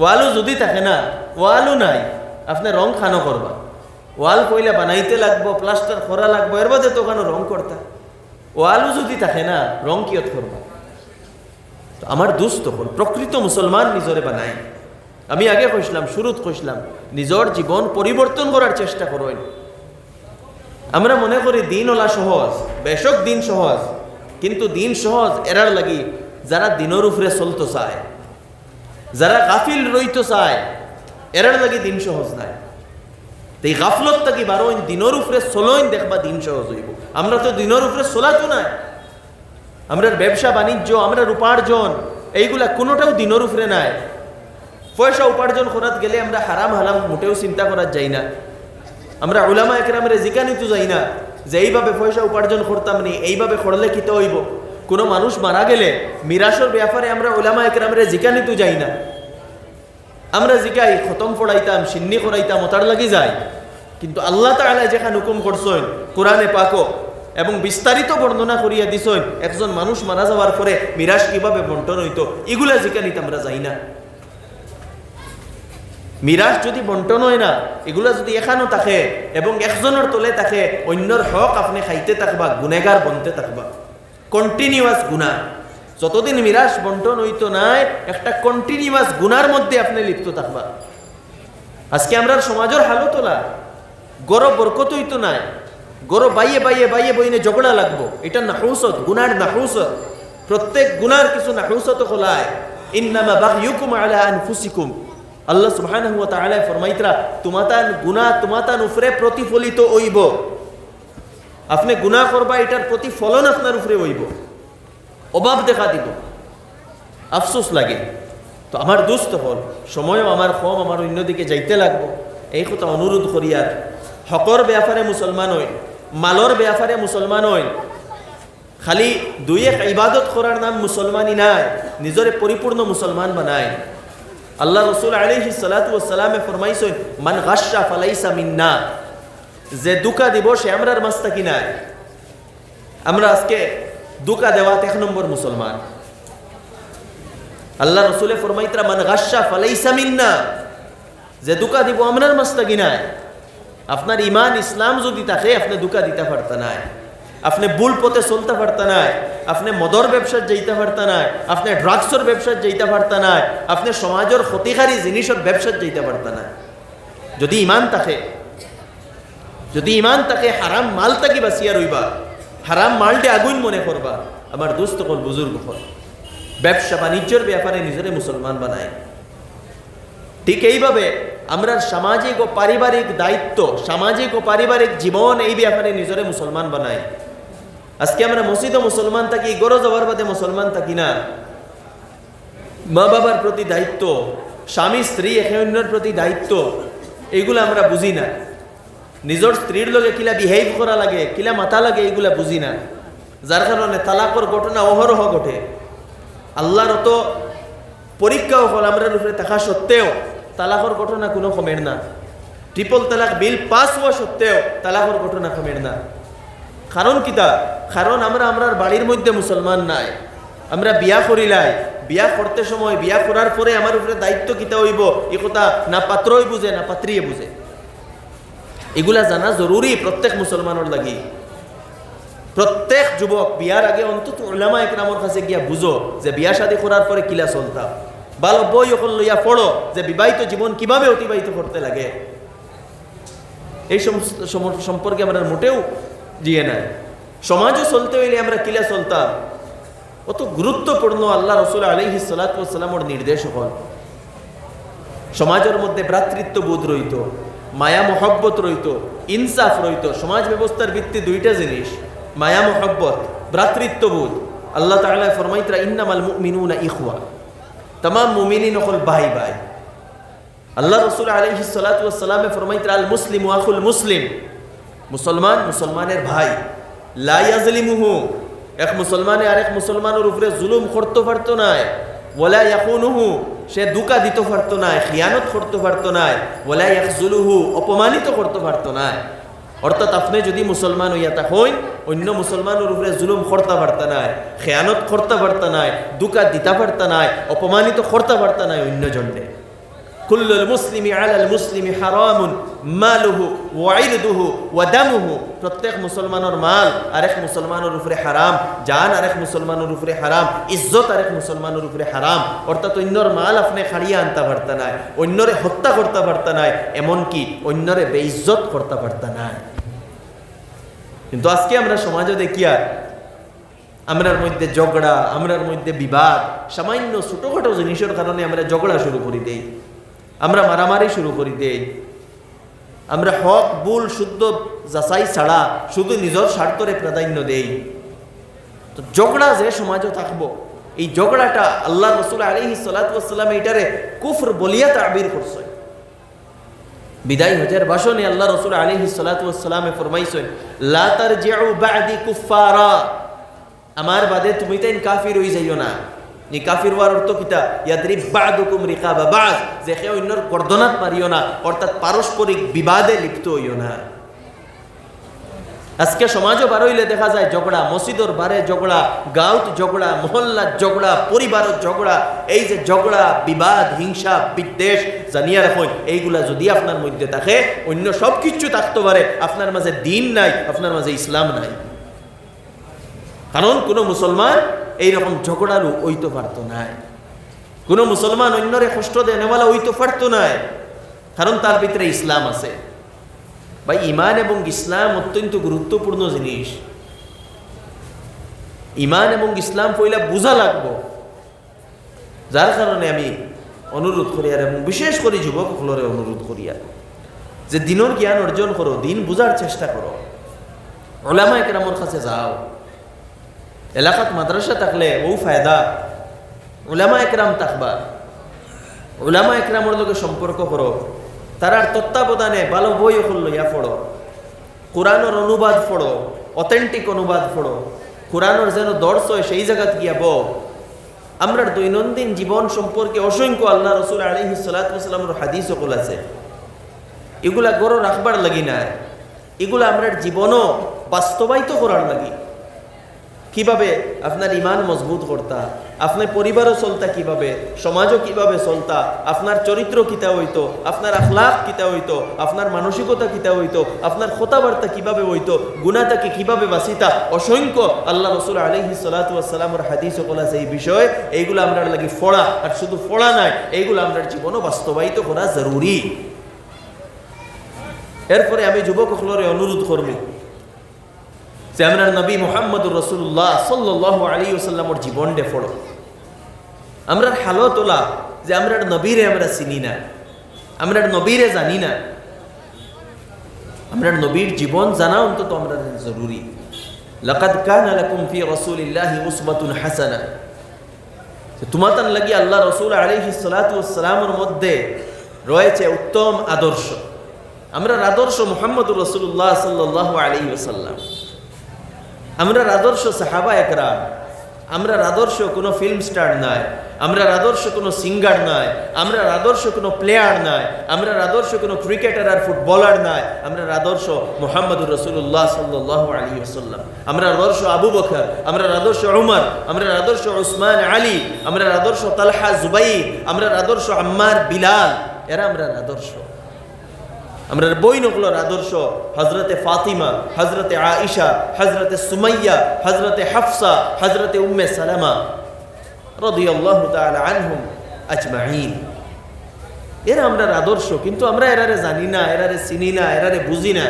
ওয়ালও যদি থাকে না ওয়ালও নাই, আপনি রং খানো করবা। ওয়াল পয়লা বানাইতে লাগবো, প্লাস্টার করা লাগবো, এর বাদে তো ওখানে রং করতা। ওয়ালও যদি থাকে না, রং কিয়ত করবা? তো আমার দুস্থ হল, প্রকৃত মুসলমান নিজরে বানায় আমি আগে কইসলাম, শুরুত কইসলাম, নিজর জীবন পরিবর্তন করার চেষ্টা করবেন আমরা মনে করি দিন ওলা সহজ, বেশক দিন সহজ, কিন্তু দিন সহজ এরার লাগি যারা দিনের উপরে চলতো চায়। যারা গাফিল রইতো চায়, এরার লাগি দিন সহজ নাই। তো এই গাফলত থাকি বারোইন দিনের উপরে চলোইন দেখবা দিন সহজ হইব। আমরা তো দিনের উপরে চলাতো নাই। আমরা ব্যবসা, বাণিজ্য, আমরা উপার্জন, এইগুলা কোনোটাও দিনের উপরে নাই। পয়সা উপার্জন করাত গেলে আমরা হারাম হারাম মোটেও চিন্তা করার যাই না। আমরা ওলামা একরামের জিকানি তো যাই না। যে এইভাবে পয়সা উপার্জন করতাম নি, এইভাবে করলে কিতে হইব? কোনো মানুষ মারা গেলে মিরাসর ব্যাপারে আমরা ওলামা একরামের জিকানি তো যাই না। আমরা জিকাই, খতম পড়াইতাম সিন্নি করাইতাম ওটার লাগি যাই কিন্তু আল্লাহ তাআলা যেখানে হুকুম করছেন, কোরআনে পাকো এবং বিস্তারিত বর্ণনা করিয়া দিছেন, একজন মানুষ মারা যাওয়ার পরে মিরাস কীভাবে বন্টন হইতো, এগুলা জিকানিতে আমরা যাই না। মিরাজ যদি বন্টন হয় না, এগুলা যদি এখানো থাকে, এবং একজনের তলে থাকে, অন্যর হক আপনি খাইতে থাকবা গুনেগার বনতে থাকবা। কন্টিনিউয়াস গুণা। যতদিন মিরাজ বন্টন হইতো নাই, একটা কন্টিনিউয়াস গুনার মধ্যে আপনি লিপ্ত থাকবা। আজকে আমরা সমাজের হালত না। গরব বরকত হইতো নাই। গরব বাইয়ে বাইয়ে বাইয়ে বইনে ঝগড়া লাগবো। এটা নাহুসত গুনার নাহুসত। প্রত্যেক গুনার কিছু নাহুসত খোলায়। ইন্নামা বাগিয়ুকুম আলা আনফুসিকুম। আল্লাহ সুবহানাহু ওয়া তাআলা ফরমাইতরা, তোমাতান গুনাহ তোমাতান উপরে প্রতিফলিত হইব। আপনি গুনাহ করবা, এটার প্রতিফলন আপনার উপরে হইব অভাব দেখা দিব। আফসোস লাগে। তো আমার দুস্থ হল, সময়ও আমার কম, আমার অন্যদিকে যাইতে লাগবো। এই কথা অনুরোধ করিয়ার হকর ব্যাপারে মুসলমান হইল মালর ব্যাপারে মুসলমান হইল খালি দুই এক ইবাদত করার নাম মুসলমানই নাই নিজরে পরিপূর্ণ মুসলমান বানায় আল্লাহ রসুল আলহি সালাতামে ফরমাইছেন মান গাসা ফালাইসা মিন্না। যে দুকা দিব সে আমরার মাস্তা নাই। আমরা আজকে দুকা দেওয়াত এক নম্বর মুসলমান। আল্লাহ রসুলে ফরমাইতরা, মান গাসা ফালাইসা মিন্না যে দুকা দিব আমরার মাস্তা নাই। আপনার ইমান, ইসলাম যদি থাকে, আপনি দুকা দিতে পারত নাই। আপনি ভুল পথে চলতে পারত নাই। আপনি মদর ব্যবসার যাইতে পারত নাই। আপনি ড্রাগসর ব্যবসার যাইতে পারত নাই। আপনি সমাজের ক্ষতিকারী জিনিসের ব্যবসার যাইতে পারত না যদি ইমান থাকে যদি ইমান তাকে হারাম মাল তাকি বাঁচিয়া রইবা। হারাম মালটে আগুন মনে করবা। আমার দুস্থ কল বুজুর্গ হল ব্যবসা বাণিজ্যের ব্যাপারে নিজেরে মুসলমান বানায়। ঠিক এইভাবে আমরা সামাজিক ও পারিবারিক দায়িত্ব, সামাজিক ও পারিবারিক জীবন এই ব্যাপারে নিজরে মুসলমান বানাই আজকে আমরা মসজিদ মুসলমান থাকি, গরজ হওয়ার বাদে মুসলমান থাকি না। মা বাবার প্রতি দায়িত্ব, স্বামী, স্ত্রী, একে অন্যের প্রতি দায়িত্ব এইগুলো আমরা বুঝি না। নিজের স্ত্রীর লগে কিলা বিহেভ করা লাগে, কিলা মাথা লাগে, এইগুলা বুঝি না যার কারণে তালাকর ঘটনা অহরহ ঘটে। আল্লাহর তো পরীক্ষাও হল আমরা উপরে থাকা সত্ত্বেও তালাকর ঘটনা কোনো কমের না ট্রিপল তালাক, বিল পাস হওয়া সত্ত্বেও তালাকর ঘটনা কমের না কারণ কিতা কারণ আমরা আমরার বাড়ির মধ্যে মুসলমান নাই। আমরা বিয়া করিলাই বিয়া করতে সময়, বিয়া করার পরে আমার উপরে দায়িত্ব কিতা হইব? এ কথা না পাত্রই বুঝে না পাত্রিয়ে বুঝে এগুলা জানা জরুরি প্রত্যেক মুসলমানের লাগি। প্রত্যেক যুবক বিয়ার আগে অন্তত ওলামা একরামর কাছে গিয়া বুঝো যে বিয়া শাদী করার পরে কিলা চলতাম ভালো বই অকল লইয়া পড়ো যে বিবাহিত জীবন কীভাবে অতিবাহিত করতে লাগে। এই সম্পর্কে আমরা মোটেও দিয়ে নাই। সমাজও চলতে হইলে আমরা কিলা চলতাম অত গুরুত্বপূর্ণ আল্লাহ রসুল আলহি সালাতামর নির্দেশ হল। সমাজের মধ্যে ভ্রাতৃত্ববোধ রইত। মায়া মহব্বত রইত, ইনসাফ রইত, সমাজ ব্যবস্থার ভিত্তি দুইটা জিনিস, মায়া মহব্বত, ভ্রাতৃত্ববোধ। আল্লাহ তালা ফরমাইতরা ইন্নামাল মিনুনা ইহুয়া তাম মুমিনী নকল ভাই ভাই। আল্লাহ রসুল আলহি সালাতামে ফরমাইতরা আল মুসলিম ওয়াকুল মুসলিম। মুসলমান মুসলমানের ভাই। লাইয়াজলিমুহু এক মুসলমানে আরেক মুসলমানের উপরে জুলুম করতে পারতো নাই। ওলা ইয়াকুনুহু। সে দুকা দিতে পারতো না খিয়ানত করতে পারতো নাই ওলাই ইয়াকজুলুহু অপমানিত করতে পারতো না অর্থাৎ আপনি যদি মুসলমান হইয়া হইন অন্য মুসলমানের উপরে জুলুম করতে পারতা নাই, খেয়ানত করতে পারতা নাই দুকা দিতে পারতা নাই, অপমানিত করতে পারতা নাই অন্য জন্যে কুল্লুল মুসলিমি আলাল মুসলিমি হারামুন, মালুহু ওয়াইরদুহু ওয়াদামুহু প্রত্যেক মুসলমানের মাল আরেক মুসলমানের উপরে হারাম, জান আরেক মুসলমানের উপরে হারাম, ইজ্জত আরেক মুসলমানের উপরে হারাম। অর্থাৎ অন্যর মাল আপনি খাড়িয়ে আনতে পারতা নাই, অন্যরে হত্যা করতে পারতা নাই, এমনকি অন্যরে বেইজ্জত করতে পারতা নাই। কিন্তু আজকে আমরা সমাজে দেখি আর, আমরার মধ্যে ঝগড়া, আমরার মধ্যে বিবাদ, সামান্য ছোটখাটো জিনিসের কারণে আমরা ঝগড়া শুরু করি দেই। আমরা মারামারি শুরু করি দেই আমরা হক, ভুল, শুদ্ধ, যাচাই ছাড়া শুধু নিজের স্বার্থরে প্রাধান্য দেই। তো ঝগড়া যে সমাজও থাকব, এই ঝগড়াটা আল্লাহ রসুল আলী সালাতাম এইটারে কুফর বলিয়া তাবির করছে। বিদায় হজের ভাষণে আল্লাহ রসুল আলী সালাতামে ফরমাইছেন, লা তারজিউ বাদি কুফারা আমার বাদে তুমি তাই কাফির হয়ে যাইও না। নি কাফির হওয়ার অর্থ কিতা ইয়াদ্রিব বাদুকুম রিকাবা বাজ যে কেউ অন্যর গর্দনাত মারিও না, অর্থাৎ পারস্পরিক বিবাদে লিপ্ত হইও না। আজকে সমাজও বারইলে দেখা যায় ঝগড়া, মসজিদর বারে ঝগড়া গাঁত ঝগড়া মহল্লার ঝগড়া পরিবারের ঝগড়া, এই যে ঝগড়া, বিবাদ, হিংসা, বিদ্বেষ, জানিয়া রাখুন, এইগুলা যদি আপনার মধ্যে থাকে, অন্য সব কিছু থাকতে পারে, আপনার মাঝে দিন নাই, আপনার মাঝে ইসলাম নাই। কারণ কোনো মুসলমান এইরকম ঝগড়ালু ওইতে পারতো নাই কোনো মুসলমান অন্যরে কষ্ট দেনেওয়ালা ওইতে পারতো নাই কারণ তার ভিতরে ইসলাম আছে। বা ইমান এবং ইসলাম অত্যন্ত গুরুত্বপূর্ণ জিনিস। ইমান এবং ইসলাম পইলা বোঝা লাগবো। যার কারণে আমি অনুরোধ করি আর এবং বিশেষ করে যুবক সকলরে অনুরোধ করি আর। যে দিনের জ্ঞান অর্জন করো, দিন বুঝার চেষ্টা করো। ওলামা একরামর কাছে যাও। এলাকাত মাদ্রাসা থাকলে ও ফায়দা। উলামা একরাম থাকবা। উলামা একরামর লগে সম্পর্ক করো। তারার তত্ত্বাবধানে ভালো বই হল ইয়া পড়ো। কোরআনের অনুবাদ পড়ো, অথেন্টিক অনুবাদ পড়ো। কোরআনের যেন দর্শ হয় সেই জায়গাত গিয়া বউ আমরা দৈনন্দিন জীবন সম্পর্কে অসংখ্য আল্লাহ রসুল আলহি সালাতামের হাদিস সকল আছে। এগুলা গড় রাখবার লাগি না এগুলা আমরা জীবনও বাস্তবায়িত করার লাগি। কীভাবে আপনার ইমান মজবুত করতা? আপনার পরিবারও চলতা কীভাবে? সমাজও কীভাবে চলতা? আপনার চরিত্র কিতা হইতো? আপনার আখলাক কিতা হইতো? আপনার মানসিকতা কিতা হইতো? আপনার কথাবার্তা কীভাবে হইতো? গুণাটাকে কীভাবে বাঁচিতা? অসংখ্য আল্লাহ রসুল আলহি সালাতামের হাদিস সকল আছে এই বিষয়ে। এইগুলো আমরা লাগি ফোড়া। আর শুধু ফোড়া নাই, এইগুলো আমরা জীবনও বাস্তবায়িত করা জরুরি। এরপরে আমি যুবক সকলরে অনুরোধ করব। যে আমরা নবী মোহাম্মদুর রসুল্লাহ সাল্লাহ আলী ওসাল্লামর জীবন ডে ফড়ো আমরা হালো তোলা যে আমরা নবীরে আমরা চিনি না আমরা নবীরে জানি না। আমরা নবীর জীবন জানা অন্তত আমরা জরুরি। লকাদ কান লাকুম ফি রাসূলিল্লাহি উসওয়াতুন হাসানা। তোমাতান লাগি আল্লাহ রসুল আলাইহি সালাতু মধ্যে রয়েছে উত্তম আদর্শ। আমরা আদর্শ মুহাম্মদুর রাসূলুল্লাহ সাল্লাল্লাহু আলাইহি ওয়াসাল্লাম। আমরা আদর্শ সাহাবা একরাম আমরা আদর্শ কোনো ফিল্ম স্টার নাই আমরা আদর্শ কোনো সিঙ্গার নাই আমরা আদর্শ কোনো প্লেয়ার নাই আমরা আদর্শ কোনো ক্রিকেটার আর ফুটবলার নাই আমরা আদর্শ মোহাম্মদুর রসুল্লাহ সাল্লাহ আলী আসাল্লাম আমরা আদর্শ আবু বকর আমরা আদর্শ উমর আমরা আদর্শ উসমান আলী আমরা আদর্শ তালহা জুবাই আমরা আদর্শ আম্মার বিলাল এরা আমরা আদর্শ আমরা বই নকলর আদর্শ হজরতে ফাতিমা হজরতে আইসা হজরতে সুমাইয়া হজরতে হাফসা হজরতে উম্মে সালামা রদিয়াল্লাহু আনহুম আজমাইন। এরা আমরা আদর্শ, কিন্তু আমরা এরারে জানি না, এরারে চিনি না, এরারে বুঝি না।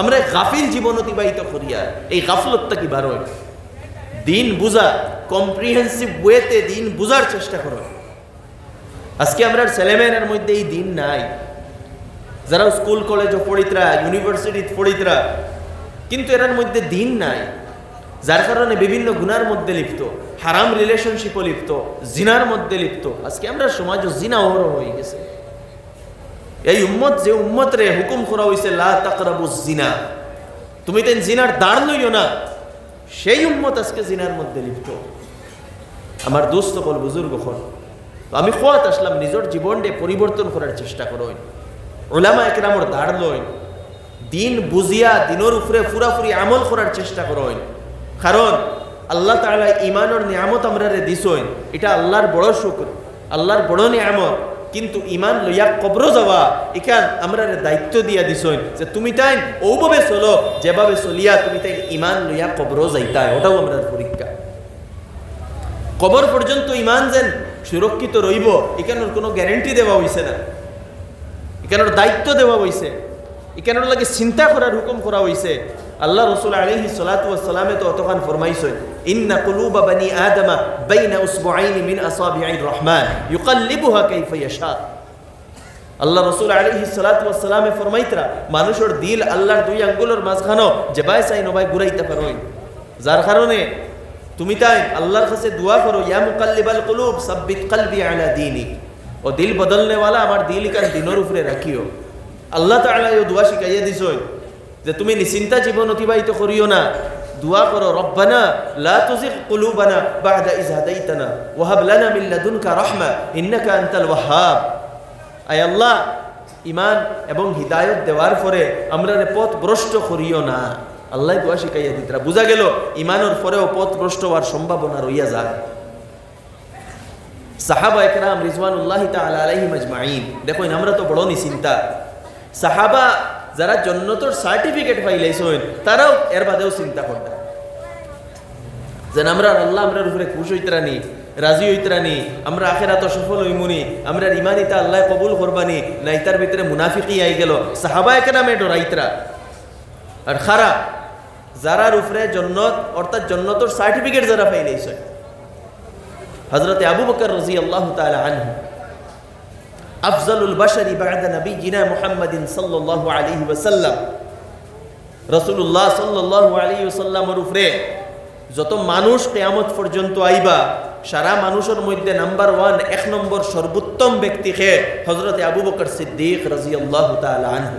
আমরা গাফিল জীবন অতিবাহিত করিয়া এই গাফলতটা কি বার দিন বুঝা কম্প্রিহেন্সিভ ওয়েতে দিন বুঝার চেষ্টা করো। আজকে আমরা ছেলেমেয়ের মধ্যে এই দিন নাই। যারা স্কুল, কলেজও পড়িতরা ইউনিভার্সিটি পড়িতরা কিন্তু এরার মধ্যে দিন নাই। যার কারণে বিভিন্ন গুনার মধ্যে লিপ্ত, হারাম রিলেশনশিপও লিপ্ত, জিনার মধ্যে লিপ্ত। আজকে আমরা সমাজও জিনা ওর হয়ে গেছে। এই উম্মত যে উম্মত রে হুকুম করা হয়েছে লা তাকরাবু জিনা। তুমি তেন জিনার দাঁড় লইও না। সেই উম্মত আজকে জিনার মধ্যে লিপ্ত। আমার দোস্ত কল বুজুর্গ আমি খোয়াত আসলাম, নিজের জীবনকে পরিবর্তন করার চেষ্টা করো। ওলামা একরামর দাঁড় লইন, দিন বুঝিয়া দিনের উপরে পুরাপুরি আমল করার চেষ্টা করইন কারণ আল্লাহ তালা ইমানের নিয়ামত আমরা রে দিসইন এটা আল্লাহর বড় শুক্র, আল্লাহর বড় নিয়ামত। কিন্তু ইমান লইয়া কবর যাওয়া, এখান আমরা দায়িত্ব দিয়া দিছই যে তুমি তাই ওভাবে চলো, যেভাবে চলিয়া তুমি তাই ইমান লইয়া কবর যাইতাই, ওটাও আমরা পরীক্ষা। কবর পর্যন্ত ইমান যেন সুরক্ষিত রইব, এখানোর কোনো গ্যারেন্টি দেওয়া হইছে না। এখানোর দায়িত্ব দেওয়া হইছে। এখানোর লাগে চিন্তা করার হুকুম করা হইছে। আল্লাহ রসুল আলহি সালাতামে তো অতখান ফরমাইছেন, ইন্না কুলুবা বানি আদমা বাইনা উসবুআইনি মিন আসাবিআইর রহমান, ইউকাল্লিবুহা কাইফা ইয়াশা. আল্লাহ রসুল আলহি সালাতামে ফরমাইতরা, মানুষের দিল আল্লাহর দুই আঙ্গুলের মাঝখানো যে বাই চাই নবাই ঘুরাইতে পারোই যার কারণে তুমি তাই আল্লাহর কাছে দোয়া করো, ইয়া মুকাল্লিবাল কুলুব, সাব্বিত কলবি আলা দীনিক। ও দিল বদলনে वाला আমার দিল কান দিনের উপরে রাখিও। আল্লাহ তাআলা এই দোয়া শিখাইয়া দিছই যে তুমি নিশ্চিন্তা জীবন অতিবাহিত করিও না। দোয়া করো, রব্বানা লা তুজিগ কুলুবানা বা'দা ইজ হাদাইতানা ওয়া হাব লানা মিন লাদুনকা রাহমা ইন্নাকা আনতাল ওয়াহ্হাব আয় আল্লাহ ইমান এবং হিদায়ত দেওয়ার পরে আমরা পথ ভ্রষ্ট করিও না। আল্লাহ দোয়া শিখাইয়া দিতরা বুঝা গেল ইমানের পরেও পথ ভ্রষ্ট হওয়ার সম্ভাবনা রইয়া যায়। সাহাবা একরাম রিজওয়ানুল্লাহ তাআলা আলাইহিম আজমাইন দেখো আমরা তো বড় নিচিন্তা সাহাবা যারা জন্নতর সার্টিফিকেট পাইলাইছেন তারাও এর বাদেও চিন্তা করতেন যেন আমরা আল্লাহ আমরার উপরে খুশ হইতরানি রাজি হইতরানি আমরা আখেরাত সফল হইমুনি আমরা ইমানিতা আল্লাহ কবুল করবানি না ইতার ভিতরে মুনাফিকি আই গেল, সাহাবা একরামে ডরাইতরা। আর খারাপ যারার উপরে জন্নত, অর্থাৎ জন্নতর সার্টিফিকেট যারা পাইলাইছে হজরতে আবু বকর রাজি আল্লাহ তাআলা আনহু আফজালুল বাশারি বা'দা নবিয়িনা মুহাম্মাদিন সাল্লাল্লাহু আলাইহি ওয়াসাল্লাম রাসূলুল্লাহ সাল্লাল্লাহু আলাইহি ওয়াসাল্লামের উপরে যত মানুষ কিয়ামত পর্যন্ত আইবা, সারা মানুষের মধ্যে নাম্বার ওয়ান এক নম্বর সর্বোত্তম ব্যক্তি খে হজরতে আবু বকর সিদ্দিক রাজিয়াল্লাহু তাআলা আনহু।